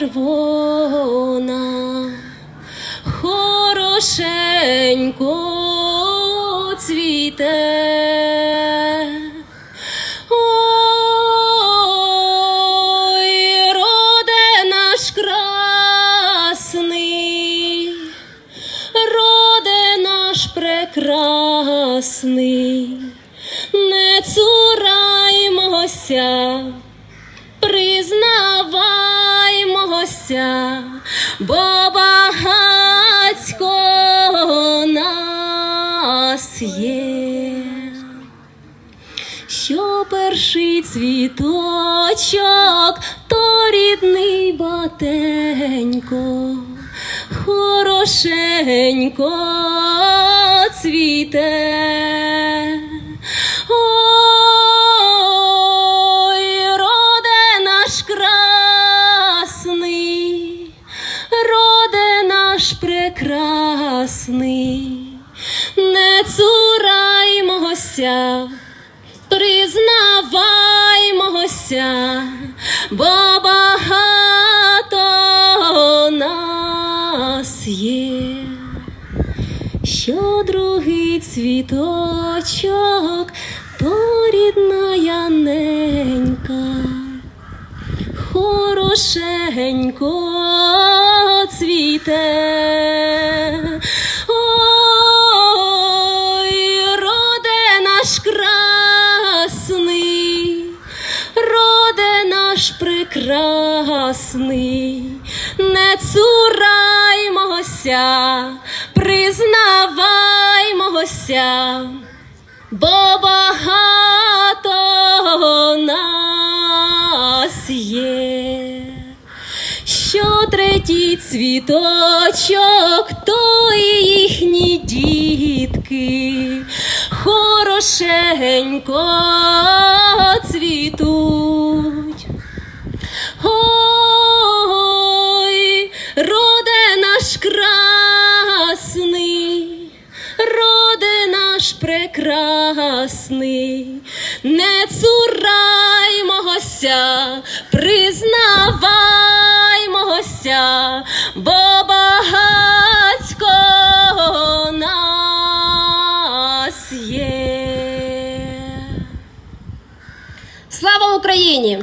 червона, хорошенько цвіте. Роде наш красний, роде наш прекрасний, не цураймося. Признаваймося, бо багацько нас є. Що перший цвіточок, то рідний батенько, хорошенько цвіте. Прекрасний, не цураймося признаваймося, бо багато нас є, що другий цвіточок, то рідна яненька, хорошенько цвіте. Ой, роде наш красний, роде наш прекрасний, не цураймося, признаваймося, бо багато нас є що третій цвіточок, то і їхні дітки хорошенько цвітуть. Ой, роде наш красний, роде наш прекрасний, не цураймося, признаваймося, бо багатько нас є. Слава Україні!